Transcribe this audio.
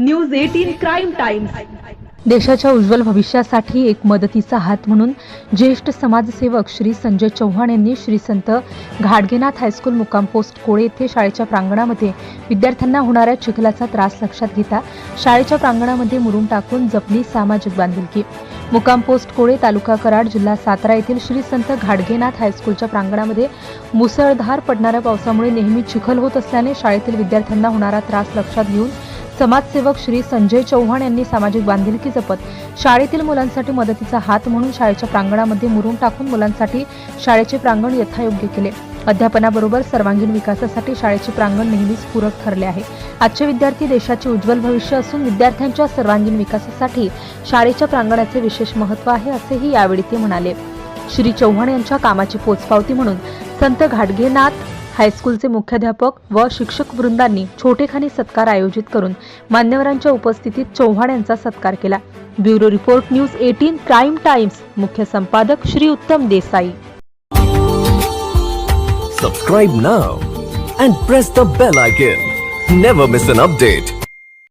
News eighteen crime times देशाच्या उज्ज्वल भविष्यासाठी एक मदतीचा हात म्हणून ज्येष्ठ समाजसेवक श्री संजय चव्हाण यांनी श्री संत घाडगेनाथ हायस्कूल मुक्काम पोस्ट कोळे येथे शाळेच्या प्रांगणामध्ये विद्यार्थ्यांना होणाऱ्या चिखलाचा त्रास लक्षात घेता शाळेच्या प्रांगणामध्ये मुरुम टाकून जपली सामाजिक बांधिलकी. मुक्काम पोस्ट कोळे तालुका कराड जिल्हा सातारा येथील श्री संत घाडगेनाथ हायस्कूलच्या प्रांगणामध्ये मुसळधार पडणाऱ्या पावसामुळे नेहमी चिखल होत असल्याने शाळेतील विद्यार्थ्यांना होणारा त्रास लक्षात घेऊन समाजसेवक श्री संजय चव्हाण यांनी सामाजिक बांधिलकी जपत शाळेतील मुलांसाठी मदतीचा हात म्हणून शाळेच्या प्रांगणामध्ये मुरुम टाकून मुलांसाठी शाळेचे प्रांगण यथायोग्य केले. अध्यापनाबरोबर सर्वांगीण विकासासाठी शाळेचे प्रांगण नेहमीच पूरक ठरले आहे. आजचे विद्यार्थी देशाचे उज्ज्वल भविष्य असून विद्यार्थ्यांच्या सर्वांगीण विकासासाठी शाळेच्या प्रांगणाचे विशेष महत्त्व आहे असेही यावेळी ते म्हणाले. श्री चव्हाण यांच्या कामाची पोचपावती म्हणून संत घाटगेनाथ हायस्कूलचे मुख्याध्यापक व शिक्षक वृंदांनी छोटेखानी सत्कार आयोजित करून मान्यवरांच्या उपस्थितीत चव्हाण यांचा सत्कार केला. Bureau report news eighteen crime times. मुख्य संपादक Shri Uttam Desai. Subscribe now and press the bell icon never miss an update